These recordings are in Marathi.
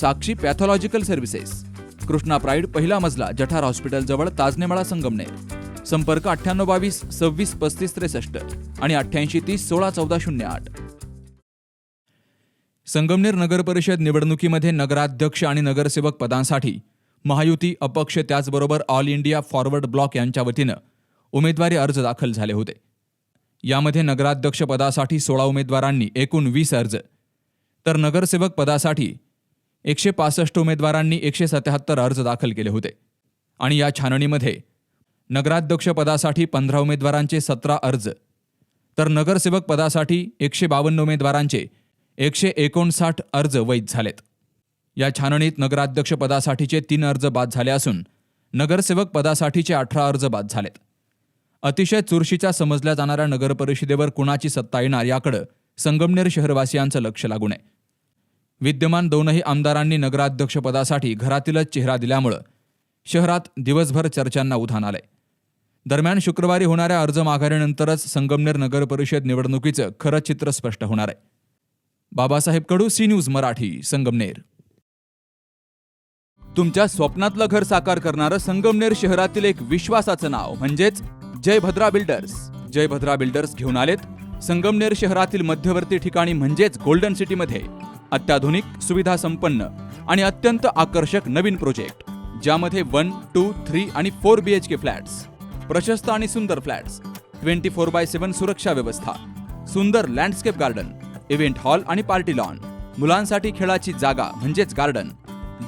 Sakshi pathological services. Krishna pride पहिला मजला जठार हॉस्पिटल जवळ ताजनेमाळा संगमनेर. संपर्क अठ्ठ्याण्णव बावीस सव्वीस पस्तीस त्रेसष्ट आणि अठ्ठ्याऐंशी तीस सोळा चौदा शून्य आठ. संगमनेर नगर परिषद निवडणुकीमध्ये नगराध्यक्ष आणि नगरसेवक पदांसाठी महायुती अपक्ष त्याचबरोबर ऑल इंडिया फॉरवर्ड ब्लॉक यांच्या वतीनं उमेदवारी अर्ज दाखल झाले होते. यामध्ये नगराध्यक्ष पदासाठी सोळा उमेदवारांनी एकूण वीस अर्ज. तर नगरसेवक पदासाठी एकशे पासष्ट उमेदवारांनी एकशे सत्याहत्तर अर्ज दाखल केले होते. आणि या छाननीमध्ये नगराध्यक्षपदासाठी पंधरा उमेदवारांचे सतरा अर्ज तर नगरसेवक पदासाठी एकशे बावन्न उमेदवारांचे एकशे एकोणसाठ अर्ज वैध झालेत. या छाननीत नगराध्यक्षपदासाठीचे तीन अर्ज बाद झाले असून नगरसेवक पदासाठीचे अठरा अर्ज बाद झालेत. अतिशय चुरशीच्या समजल्या जाणाऱ्या नगरपरिषदेवर कुणाची सत्ता येणार याकडं संगमनेर शहरवासियांचं लक्ष लागू नये विद्यमान दोनही आमदारांनी नगराध्यक्षपदासाठी घरातीलच चेहरा दिल्यामुळं शहरात दिवसभर चर्चांना उधाण आलंय. दरम्यान शुक्रवारी होणाऱ्या अर्ज माघारीनंतरच संगमनेर नगर परिषद निवडणुकीचं खरं चित्र स्पष्ट होणार आहे. Babasaheb Kadu C news Marathi Sangamner. तुमच्या स्वप्नातलं घर साकार करणारं संगमनेर शहरातील एक विश्वासाचं नाव म्हणजेच जयभद्रा बिल्डर्स. जयभद्रा बिल्डर्स घेऊन आलेत संगमनेर शहरातील मध्यवर्ती ठिकाणी म्हणजेच गोल्डन सिटीमध्ये. अत्याधुनिक सुविधा संपन्न आणि अत्यंत आकर्षक नवीन प्रोजेक्ट ज्यामध्ये वन टू थ्री आणि four B H K flats प्रशस्त आणि सुंदर flats twenty four by seven सुरक्षा व्यवस्था सुंदर लँडस्केप गार्डन इव्हेंट हॉल आणि पार्टी लॉन मुलांसाठी खेळाची जागा म्हणजेच गार्डन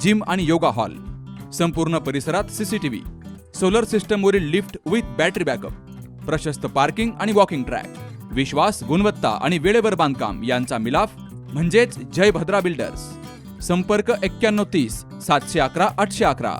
जिम आणि योगा हॉल संपूर्ण परिसरात C C T V solar सिस्टमवरील lift with battery backup प्रशस्त पार्किंग आणि वॉकिंग ट्रॅक विश्वास गुणवत्ता आणि वेळेवर बांधकाम यांचा मिलाफ म्हणजेच जय भद्रा बिल्डर्स. संपर्क एक्क्याण्णव तीस सातशे अकरा आठशे अकरा.